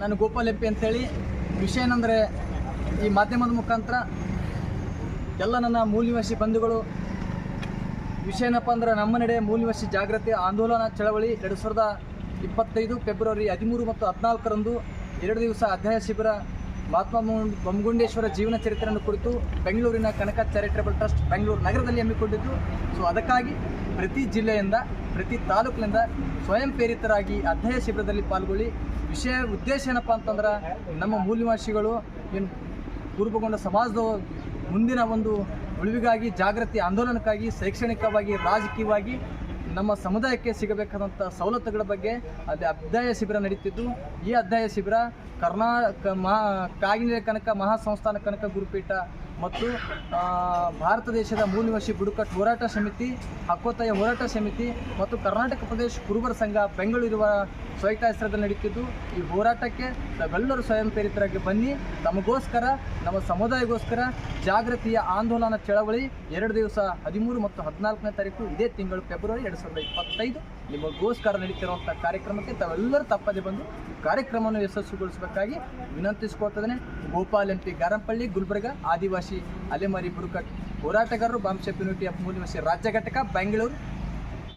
ನಾನು ಗೋಪಾಲ್ ಎಪ್ಪಿ ಅಂತೇಳಿ ವಿಷಯ ಏನಂದರೆ, ಈ ಮಾಧ್ಯಮದ ಮುಖಾಂತರ ಎಲ್ಲ ನನ್ನ ಮೂಲ್ಯವಾಸಿ ಬಂಧುಗಳು, ವಿಷಯ ಏನಪ್ಪ ಅಂದ್ರೆ ನಮ್ಮ ನಡೆ ಮೂಲ್ಯವಾಸಿ ಜಾಗೃತಿ ಆಂದೋಲನ ಚಳವಳಿ ಎರಡು ಸಾವಿರದ ಇಪ್ಪತ್ತೈದು ಫೆಬ್ರವರಿ ಹದಿಮೂರು ಮತ್ತು ಹದಿನಾಲ್ಕರಂದು ಎರಡು ದಿವಸ ಅಧ್ಯಾಯ ಶಿಬಿರ ಮಹಾತ್ಮ ಬೊಮ್ಮಗುಂಡೇಶ್ವರ ಜೀವನ ಚರಿತ್ರೆಯನ್ನು ಕುರಿತು ಬೆಂಗಳೂರಿನ ಕನಕ ಚಾರಿಟೇಬಲ್ ಟ್ರಸ್ಟ್ ಬೆಂಗಳೂರು ನಗರದಲ್ಲಿ ಹಮ್ಮಿಕೊಂಡಿದ್ದು. ಸೊ ಅದಕ್ಕಾಗಿ ಪ್ರತಿ ಜಿಲ್ಲೆಯಿಂದ, ಪ್ರತಿ ತಾಲೂಕಿನಿಂದ ಸ್ವಯಂ ಪ್ರೇರಿತರಾಗಿ ಅಧ್ಯಯ ಶಿಬಿರದಲ್ಲಿ ಪಾಲ್ಗೊಳ್ಳಿ. ವಿಷಯ, ಉದ್ದೇಶ ಏನಪ್ಪ ಅಂತಂದ್ರೆ ನಮ್ಮ ಮೂಲ್ಯವಾಸಿಗಳು ಏನು ಕುರುಪುಗೊಂಡ ಸಮಾಜದ ಮುಂದಿನ ಒಂದು ಉಳಿವಿಗಾಗಿ, ಜಾಗೃತಿ ಆಂದೋಲನಕ್ಕಾಗಿ, ಶೈಕ್ಷಣಿಕವಾಗಿ, ರಾಜಕೀಯವಾಗಿ ನಮ್ಮ ಸಮುದಾಯಕ್ಕೆ ಸಿಗಬೇಕಾದಂಥ ಸವಲತ್ತುಗಳ ಬಗ್ಗೆ ಅಲ್ಲಿ ಅಧ್ಯಾಯ ಶಿಬಿರ ನಡೀತಿದ್ದು. ಈ ಅಧ್ಯಾಯ ಶಿಬಿರ ಕರ್ನಾಟಕ ಮಹಾ ಕಾಗಿನೆಲೆ ಕನಕ ಮಹಾಸಂಸ್ಥಾನ ಕನಕ ಗುರುಪೀಠ ಮತ್ತು ಭಾರತ ದೇಶದ ಮೂಲನಿವಾಸಿ ಬುಡಕಟ್ಟು ಹೋರಾಟ ಸಮಿತಿ, ಹಕ್ಕೋತ್ತಾಯ ಹೋರಾಟ ಸಮಿತಿ ಮತ್ತು ಕರ್ನಾಟಕ ಪ್ರದೇಶ ಕುರುಬರ ಸಂಘ ಬೆಂಗಳೂರಿನ ಸ್ವೈತಾಶ್ರಯದಲ್ಲಿ ನಡೀತಿದ್ದು. ಈ ಹೋರಾಟಕ್ಕೆ ತಾವೆಲ್ಲರೂ ಸ್ವಯಂ ಪ್ರೇರಿತರಾಗಿ ಬನ್ನಿ. ತಮಗೋಸ್ಕರ, ನಮ್ಮ ಸಮುದಾಯಗೋಸ್ಕರ ಜಾಗೃತಿಯ ಆಂದೋಲನ ಚಳವಳಿ ಎರಡು ದಿವಸ ಹದಿಮೂರು ಮತ್ತು ಹದಿನಾಲ್ಕನೇ ತಾರೀಕು ಇದೇ ತಿಂಗಳು, ಫೆಬ್ರವರಿ ಎರಡು ಸಾವಿರದ ಇಪ್ಪತ್ತೈದು. ನಿಮಗೋಸ್ಕರ ನಡೀತಿರುವಂಥ ಕಾರ್ಯಕ್ರಮಕ್ಕೆ ತಾವೆಲ್ಲರೂ ತಪ್ಪದೆ ಬಂದು ಕಾರ್ಯಕ್ರಮವನ್ನು ಯಶಸ್ವಿಗೊಳಿಸಬೇಕಾಗಿ ವಿನಂತಿಸ್ಕೊಳ್ತದೆ ಗೋಪಾಲ್ ಎಂ ಪಿ ಗಾರಂಪಳ್ಳಿ, ಗುಲ್ಬರ್ಗ, ಆದಿವಾಸಿ ಅಲೆಮಾರಿ ಬುಡಕಟ್ಟು ಹೋರಾಟಗಾರರು, ಬಾಂಬ್ ಯೂನಿಟಿ ಆಫ್ ಮೂಲ್ಯವಾಸಿ ರಾಜ್ಯ ಘಟಕ, ಬೆಂಗಳೂರು